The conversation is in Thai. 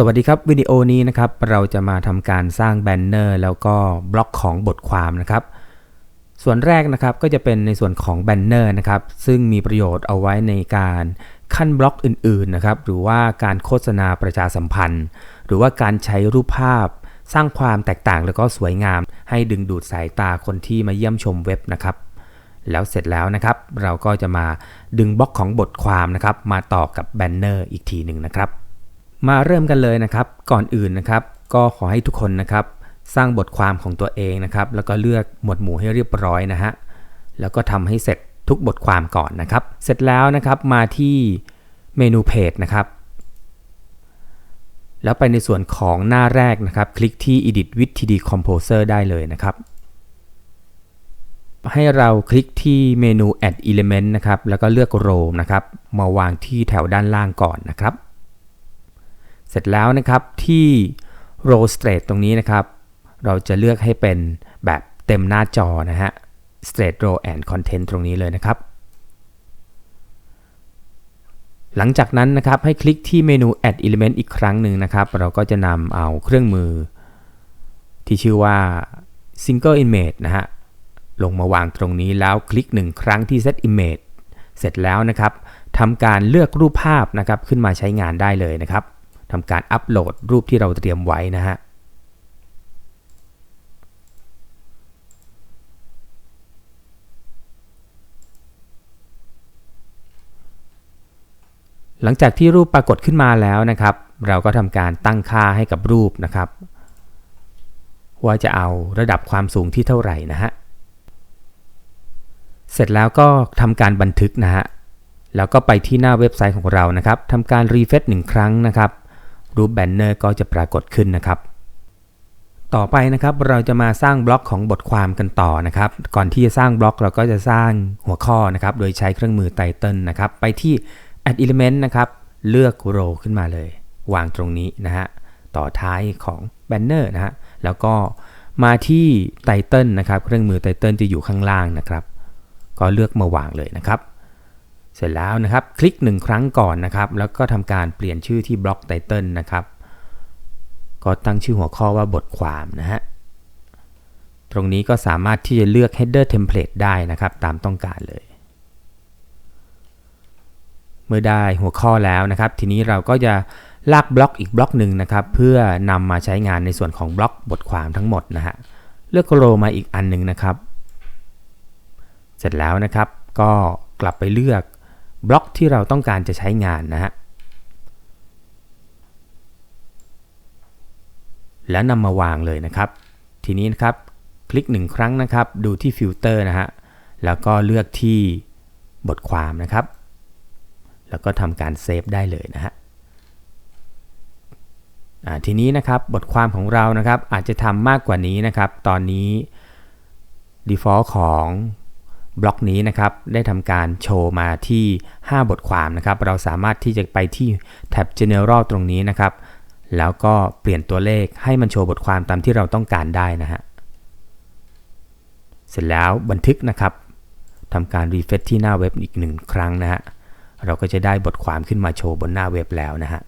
สวัสดีครับวิดีโอนี้นะครับเราจะมาทำการสร้างแบนเนอร์แล้วก็บล็อกของบทความนะครับ ส่วนแรกนะครับก็จะเป็นในส่วนของแบนเนอร์นะครับซึ่งมีประโยชน์เอาไว้ในการขั้นบล็อกอื่นๆนะครับหรือว่าการโฆษณาประชาสัมพันธ์ หรือว่าการใช้รูปภาพ สร้างความแตกต่างแล้วก็สวยงาม ให้ดึงดูดสายตาคนที่มาเยี่ยมชมเว็บนะครับ แล้วเสร็จแล้วนะครับ เราก็จะมาดึงบล็อกของบทความนะครับ มาต่อกับแบนเนอร์อีกทีหนึ่งนะครับ มาเริ่มกันเลยนะครับ ก่อนอื่นนะครับ ก็ขอให้ทุกคนนะครับ สร้างบทความของตัวเองนะครับ แล้วก็เลือกหมวดหมู่ให้เรียบร้อยนะฮะแล้วก็ทำให้เสร็จทุกบทความก่อนนะครับ เสร็จแล้วนะครับมาที่เมนูเพจนะครับ แล้วไปในส่วนของหน้าแรกนะครับ คลิกที่ Edit with TD Composer ได้เลยนะครับ ให้เราคลิกที่เมนู Add Element นะครับ แล้วก็เลือก Row นะครับ มาวางที่แถวด้านล่างก่อนนะครับ เสร็จแล้วนะครับที่ Row Straight ตรงนี้นะครับ เราจะเลือกให้เป็นแบบเต็มหน้าจอนะฮะ Straight Row and Content ตรงนี้เลยนะครับ หลังจากนั้นนะครับให้คลิกที่เมนู Add Element อีกครั้งหนึ่งนะครับ เราก็จะนำเอาเครื่องมือ ที่ชื่อว่า Single Image นะฮะลงมาวางตรงนี้แล้วคลิกหนึ่งครั้งที่ Set Image เสร็จแล้วนะครับทำการเลือกรูปภาพนะครับขึ้นมาใช้งานได้เลยนะครับ ทำการอัปโหลดรูปที่เราเตรียมไว้นะฮะหลังจากที่รูปปรากฏขึ้นมาแล้วนะครับ เราก็ทำการตั้งค่าให้กับรูปนะครับ ว่าจะเอาระดับความสูงที่เท่าไหร่นะฮะ เสร็จแล้วก็ทำการบันทึกนะฮะ แล้วก็ไปที่หน้าเว็บไซต์ของเรานะครับทำการรีเฟซหนึ่งครั้งนะครับ รูปแบนเนอร์ก็จะปรากฏขึ้นนะครับ ต่อไปนะครับเราจะมาสร้างบล็อกของบทความกันต่อนะครับ ก่อนที่จะสร้างบล็อกเราก็จะสร้างหัวข้อนะครับ โดยใช้เครื่องมือไตเติลนะครับ ไปที่ add element นะครับ เลือก row ขึ้นมาเลย วางตรงนี้นะฮะต่อท้ายของ banner นะฮะแล้วก็มาที่ไตเติลนะครับ เครื่องมือไตเติลจะอยู่ข้างล่างนะครับ ก็เลือกมาวางเลยนะครับ เสร็จแล้วนะครับ คลิก 1 ครั้งก่อนนะครับ แล้วก็ทำการเปลี่ยนชื่อที่บล็อกไตเติลนะครับ ก็ตั้งชื่อหัวข้อว่าบทความนะฮะ ตรงนี้ก็สามารถที่จะเลือก header template ได้นะครับ ตามต้องการเลย เมื่อได้หัวข้อแล้วนะครับ ทีนี้เราก็จะลากบล็อกอีกบล็อกหนึ่งนะครับ เพื่อนำมาใช้งานในส่วนของบล็อกบทความทั้งหมดนะฮะ เลือกโรมาอีกอันหนึ่งนะครับ เสร็จแล้วนะครับ ก็กลับไปเลือก บล็อกที่เราต้องการจะใช้งานนะฮะ แล้วนำมาวางเลยนะครับ ทีนี้นะครับ คลิกหนึ่งครั้งนะครับ ดูที่ฟิลเตอร์นะฮะ แล้วก็เลือกที่บทความนะครับ แล้วก็ทำการเซฟได้เลยนะฮะทีนี้นะครับบทความของเรานะครับอาจจะทำมากกว่านี้นะครับ ตอนนี้ default ของ บล็อกนี้นะครับได้ทำการโชว์มาที่ 5 บทความนะครับ เราสามารถที่จะไปที่แท็บ general ตรงนี้นะครับ แล้วก็เปลี่ยนตัวเลขให้มันโชว์บทความตามที่เราต้องการได้นะฮะเสร็จแล้วบันทึกนะครับทำการรีเฟซที่หน้าเว็บอีกหนึ่งครั้งนะฮะเราก็จะได้บทความขึ้นมาโชว์บนหน้าเว็บแล้วนะฮะ